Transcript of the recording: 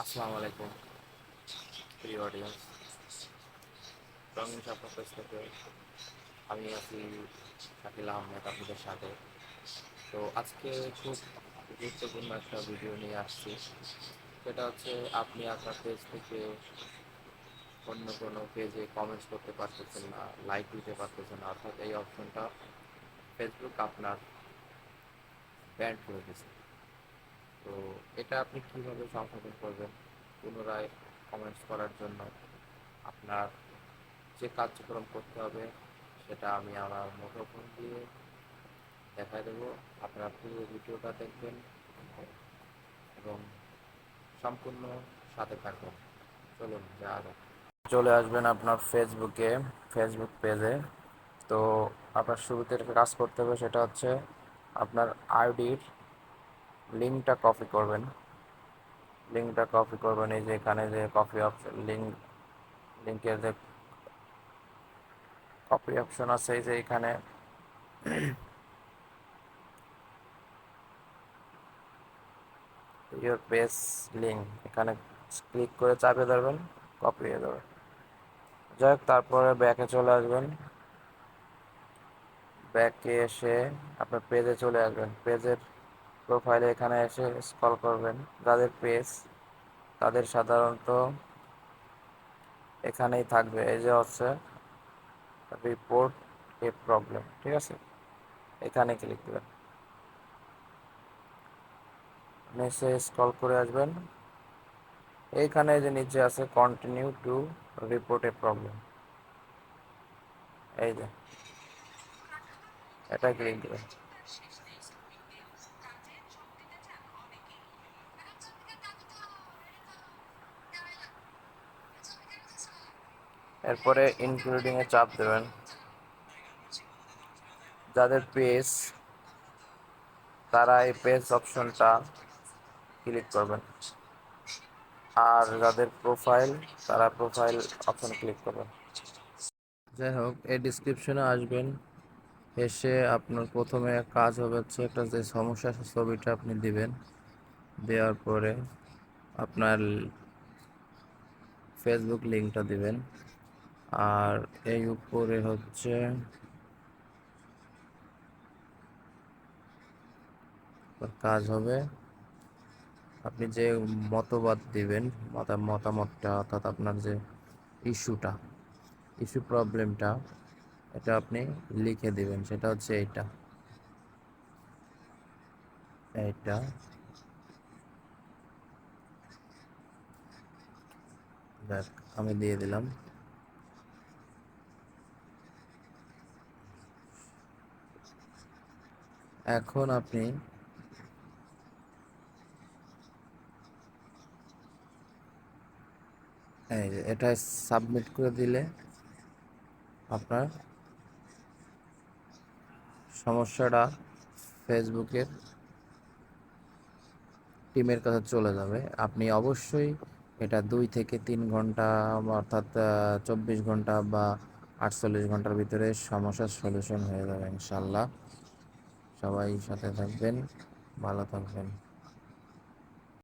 আসসালামু আলাইকুম। প্রিয় অডিয়েন্স রঙিন স্বপ্ন পেজ থেকে আমি আছি শাকিল আহমেদ আপনাদের সাথে। তো আজকে খুব গুরুত্বপূর্ণ একটা ভিডিও নিয়ে আসছি। সেটা হচ্ছে আপনি আপনার পেজ থেকে অন্য কোনো পেজে কমেন্টস করতে পারতেছেন না লাইক দিতে পারতেছেন না, অর্থাৎ এই অপশনটা ফেসবুক আপনার ব্যান্ড করে দিয়েছে। তো এটা আপনি কীভাবে সংশোধন করবেন? পুনরায় কমেন্টস করার জন্য আপনার যে কার্যক্রম করতে হবে, সেটা আমি আমার মুঠোফোন দিয়ে দেখাই দেবো। আপনারা পুরো ভিডিওটা দেখবেন এবং সম্পূর্ণ সাথে থাকবেন। চলুন যা চলে আসবেন আপনার ফেসবুকে ফেসবুক পেজে তো আপনার শুরুতে কাজ করতে হবে, সেটা হচ্ছে আপনার আইডির লিঙ্কটা কপি করবেন। লিঙ্কটা কপি করবেন, এই যে এখানে যে কপি অপশন লিঙ্ক লিঙ্কের যে কপি অপশন আছে, এই যে এখানে ইউর পেজ লিঙ্ক এখানে ক্লিক করে চাপিয়ে ধরবেন কপি হয়ে যাবে। যাই তারপরে ব্যাকে চলে আসবেন। ব্যাকে এসে আপনার পেজে চলে আসবেন। পেজের প্রোফাইলে এখানে এসে স্ক্রল করবেন। যাদের পেজ তাদের সাধারণত এখানেই থাকবে। এই যে হচ্ছে রিপোর্ট এ প্রবলেম ঠিক আছে? এখানে ক্লিক দেবেন। নিচে স্ক্রল করে আসবেন। এইখানে যে নিচে আছে continue to report a problem এই যে, এটা ক্লিক দেবেন। এরপরে ইনক্লুডিং এ চাপ দেবেন। যাদের পেজ তারা এই পেজ অপশনটা ক্লিক করবেন। আর যাদের প্রোফাইল তারা প্রোফাইল অপশন ক্লিক করবেন। যাই হোক, এই ডিসক্রিপশনে আসবেন। এসে আপনার প্রথমে কাজ হবে হচ্ছে একটা যে সমস্যা ছবিটা আপনি দিবেন। দেওয়ার পরে আপনার ফেসবুক লিঙ্কটা দিবেন। আর এই উপরে হচ্ছে কাজ হবে। আপনি যে মতবাদ দিবেন, মতা- মতামতটা, অর্থাৎ আপনার যে ইস্যুটা, ইস্যু প্রবলেমটা, এটা আপনি লিখে দিবেন। সেটা হচ্ছে এইটা। এইটা। দেখ, আমি দিয়ে দিলাম। এখন আপনি এটা সাবমিট করে দিলে আপনার সমস্যাটা ফেসবুকের টিমের কাছে চলে যাবে। আপনি অবশ্যই এটা দুই থেকে তিন ঘণ্টা অর্থাৎ চব্বিশ ঘণ্টা বা আটচল্লিশ ঘণ্টার ভিতরে সমস্যার সলিউশন হয়ে যাবে ইনশাল্লাহ। সবাই সাথে থাকবেন ভালো থাকবেন।